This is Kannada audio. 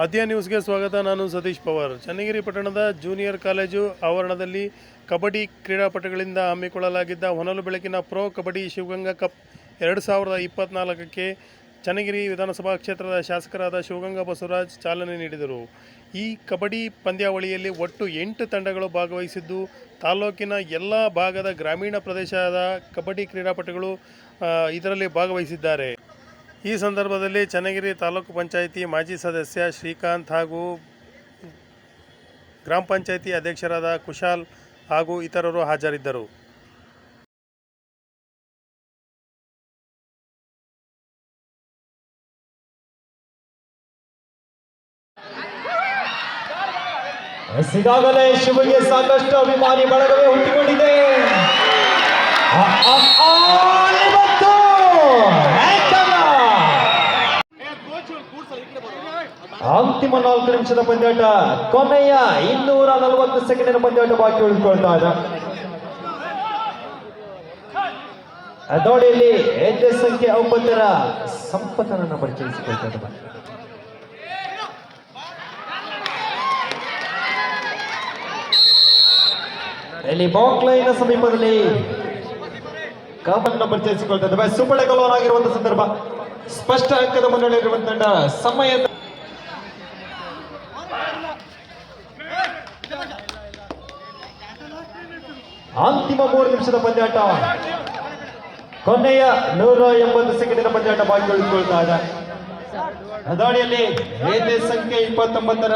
ಆದ್ಯ ನ್ಯೂಸ್ಗೆ ಸ್ವಾಗತ. ನಾನು ಸತೀಶ್ ಪವಾರ್. ಚನ್ನಗಿರಿ ಪಟ್ಟಣದ ಜೂನಿಯರ್ ಕಾಲೇಜು ಆವರಣದಲ್ಲಿ ಕಬಡ್ಡಿ ಕ್ರೀಡಾಪಟುಗಳಿಂದ ಹಮ್ಮಿಕೊಳ್ಳಲಾಗಿದ್ದ ಹೊನಲು ಬೆಳಕಿನ ಪ್ರೋ ಕಬಡ್ಡಿ ಶಿವಗಂಗಾ ಕಪ್ ಎರಡು ಸಾವಿರದ ಇಪ್ಪತ್ತ್ನಾಲ್ಕಕ್ಕೆ ಚನ್ನಗಿರಿ ವಿಧಾನಸಭಾ ಕ್ಷೇತ್ರದ ಶಾಸಕರಾದ ಶಿವಗಂಗಾ ಬಸವರಾಜ್ ಚಾಲನೆ ನೀಡಿದರು. ಈ ಕಬಡ್ಡಿ ಪಂದ್ಯಾವಳಿಯಲ್ಲಿ ಒಟ್ಟು ಎಂಟು ತಂಡಗಳು ಭಾಗವಹಿಸಿದ್ದು, ತಾಲೂಕಿನ ಎಲ್ಲ ಭಾಗದ ಗ್ರಾಮೀಣ ಪ್ರದೇಶದ ಕಬಡ್ಡಿ ಕ್ರೀಡಾಪಟುಗಳು ಇದರಲ್ಲಿ ಭಾಗವಹಿಸಿದ್ದಾರೆ. ಈ ಸಂದರ್ಭದಲ್ಲಿ ಚನ್ನಗಿರಿ ತಾಲೂಕು ಪಂಚಾಯಿತಿ ಮಾಜಿ ಸದಸ್ಯ ಶ್ರೀಕಾಂತ್ ಹಾಗೂ ಗ್ರಾಮ ಪಂಚಾಯಿತಿ ಅಧ್ಯಕ್ಷರಾದ ಕುಶಾಲ್ ಹಾಗೂ ಇತರರು ಹಾಜರಿದ್ದರು ಸಿಗಾಗಲೇ ಶಿವಗೆ ಸಾಕಷ್ಟು ಅಭಿಮಾನಿ ಬಳಗವೇ ಹುಟ್ಟಿಕೊಂಡಿದೆ ಅಂತಿಮ ನಾಲ್ಕು ನಿಮಿಷದ ಪಂದ್ಯಾಟ. ಕೊನೆಯ ಇನ್ನೂರ ನಲವತ್ತು ಸೆಕೆಂಡಿನ ಪಂದ್ಯಾಟ ಬಾಕಿ ಉಳಿದುಕೊಳ್ತಾ ಇದೆ. ಅದೋಡಿಯಲ್ಲಿ ಎಂಟು ಸಂಖ್ಯೆ ಒಂಬತ್ತರ ಸಂಪತ್ತನನ್ನು ಪರಿಚಯಿಸಿಕೊಳ್ತಾ ಇದ್ದಾರೆ ಇಲ್ಲಿ ಬಾಕ್ ಲೈನ್ ಸಮೀಪದಲ್ಲಿ ಕಾಮನ್ನ ಪರಿಚಯಿಸಿಕೊಳ್ತಾ ಇದ್ದಾವೆ ಸುಬ್ಬಳೆ ಆಗಿರುವಂತಹ ಸಂದರ್ಭ. ಸ್ಪಷ್ಟ ಅಂಕದ ಮುನ್ನಡೆ ಇರುವಂತ ಸಮಯದ ಸಮಯ ಅಂತಿಮ ಮೂರು ನಿಮಿಷದ ಪಂದ್ಯಾಟ. ಕೊನೆಯ ನೂರ ಎಂಬತ್ತು ಸೆಕೆಂಡಿನ ಪಂದ್ಯಾಟ ಬಾಕಿ ಉಳಿದುಕೊಳ್ತಾ ಇದೆ. ಸಂಖ್ಯೆ ಇಪ್ಪತ್ತೊಂಬತ್ತರ